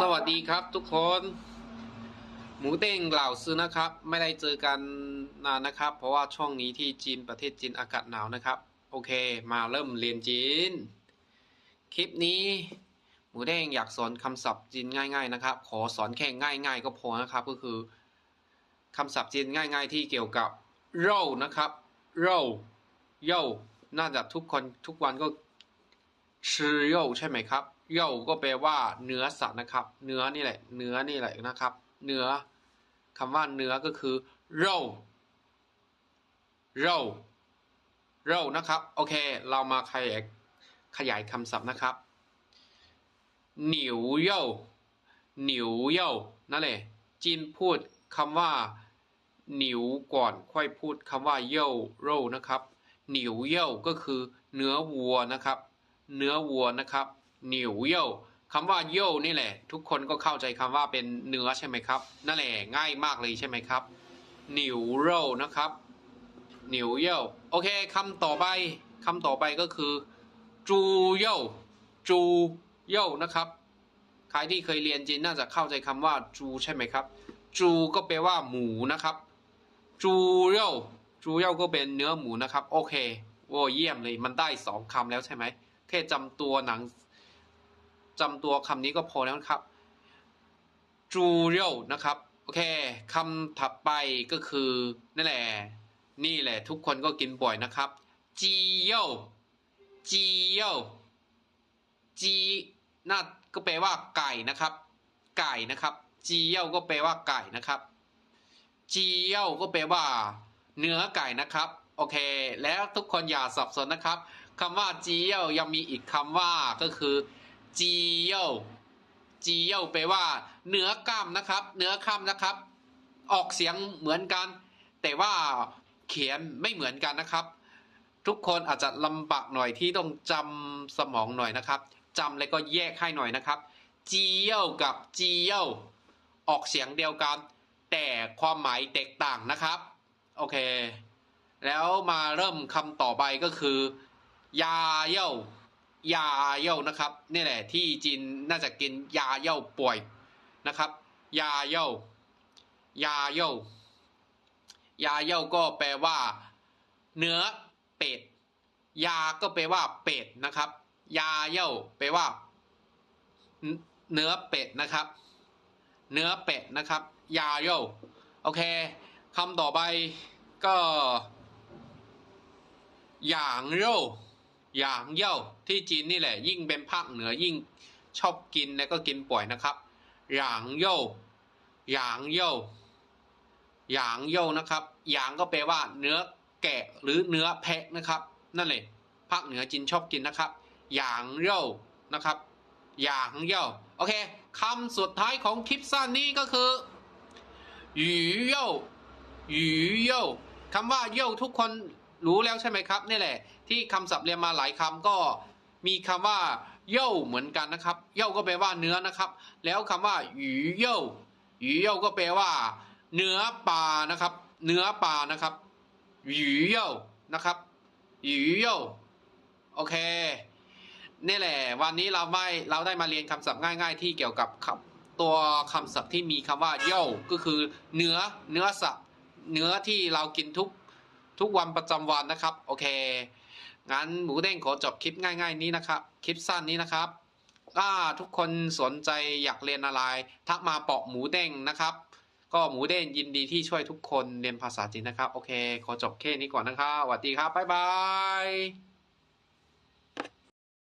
สวัสดีครับทุกคน หมูเด้งเหล่าซื้อนะครับ ไม่ได้เจอกันนานนะครับ เพราะว่าช่วงนี้ที่จีนประเทศจีนอากาศหนาวนะครับ โอเค มาเริ่มเรียนจีน คลิปนี้ หมูเด้งอยากสอนคำศัพท์จีนง่าย ๆ นะครับ ขอสอนแค่ง่าย ๆ ก็พอนะครับ ก็คือคำศัพท์จีนง่าย ๆ ที่เกี่ยวกับเร่านะครับเร่าเย่าน่าจะทุกคนทุกวันก็ชื่อเย่าใช่ไหมครับ เย่าก็แปลว่าเนื้อสัตว์นะครับ เนื้อนี่แหละ เนื้อนี่แหละนะครับ เนื้อคำว่าเนื้อก็คือเร่าเร่าเร่านะครับ โอเค เรามาขยายขยายคำศัพท์นะครับหนิวเย่าหนิวเย่านั่นแหละจีนพูดคำว่าหนิวก่อนค่อยพูดคำว่าเย่าเร่านะครับหนิวเย่าก็คือเนื้อวัวนะครับ เนื้อวัวนะครับ หนิวเย่คำว่าเย่นี่แหละ ทุกคนก็เข้าใจคำว่าเป็นเนื้อใช่ไหมครับ นั่นแหละง่ายมากเลยใช่ไหมครับหนิวเร่นะครับหนิวเย่โอเคคำต่อไปคำต่อไปก็คือจูเย่จูเย่นะครับ ใครที่เคยเรียนจีนน่าจะเข้าใจคำว่าจูใช่ไหมครับ จูก็แปลว่าหมูนะครับ จูเย่จูเย่ก็เป็นเนื้อหมูนะครับ โอเคโอ้เยี่ยมเลยมันได้สองคำแล้วใช่ไหมแค่จำตัวหนัง จำตัวคำนี้ก็พอแล้วครับจูเย่นะครับ โอเคคำถัดไปก็คือนั่นแหละ นี่แหละ ทุกคนก็กินบ่อยนะครับจีเย่จีเย่จีน่าก็แปลว่าไก่นะครับ ไก่นะครับจีเย่ก็แปลว่าไก่นะครับจีเย่ก็แปลว่า เนื้อไก่นะครับ โอเค แล้วทุกคนอย่าสับสนนะครับคำว่าจีเย่ยังมีอีกคำว่าก็คือ จีเย่าจีเย่าแปลว่าเนื้อกล้ามนะครับเนื้อกล้ามนะครับ ออกเสียงเหมือนกัน แต่ว่าเขียนไม่เหมือนกันนะครับ ทุกคนอาจจะลำบากหน่อยที่ต้องจำสมองหน่อยนะครับจำแล้วก็แยกให้หน่อยนะครับจีเย่ากับจีเย่าออกเสียงเดียวกัน แต่ความหมายแตกต่างนะครับ โอเค แล้วมาเริ่มคำต่อไปก็คือ ยาเย่า ยาเย่านะครับนี่แหละที่จีนน่าจะกินยาเย่าป่วยนะครับ ยาเย่ายาเย่ายาเย่าก็แปลว่า เนื้อเป็ดยาก็แปลว่าเป็ดนะครับ ยาเย่าแปลว่า เนื้อเป็ดนะครับ เนื้อเป็ดนะครับ ยาเย่าโอเคคำต่อไปก็หยางเย่า หยางเย่าที่จีนนี่แหละ ยิ่งเป็นภาคเหนือยิ่งชอบกินและก็กินป่อยนะครับหยางเย่าหยางเย่าหยางเย่านะครับหยางก็แปลว่า เนื้อแกะหรือเนื้อแพะนะครับ นั่นเลยภาคเหนือจีนชอบกินนะครับหยางเย่านะครับหยางเย่าโอเคคำสุดท้ายของคลิปสั้นนี้ก็คือหยูเย่าหยูเย่าคำว่าเย่าทุกคน รู้แล้วใช่ไหมครับนี่แหละ ที่คำศัพท์เรียนมาหลายคำก็มีคำว่าเย่าเหมือนกันนะครับเย่าก็แปลว่าเนื้อนะครับ แล้วคำว่าหยูเย่าหยูเย่าก็แปลว่า เนื้อปลานะครับ เนื้อปลานะครับหยูเย่านะครับหยูเย่าโอเคนี่แหละ วันนี้เราไม่เราได้มาเรียนคำศัพท์ง่าย ๆ ที่เกี่ยวกับคำตัวคำศัพท์ที่มีคำว่าเย่าก็คือเนื้อเนื้อสัตว์เนื้อที่เรากินทุก ทุกวันประจำวันนะครับ โอเค งั้นหมูเด้งขอจบคลิปง่าย ๆ นี้นะครับ คลิปสั้นนี้นะครับถ้าทุกคนสนใจอยากเรียนอะไร ทักมาเปาะหมูเด้งนะครับ ก็หมูเด้งยินดีที่ช่วยทุกคนเรียนภาษาจีนนะครับ โอเค ขอจบแค่นี้ก่อนนะครับสวัสดีครับ บ๊ายบาย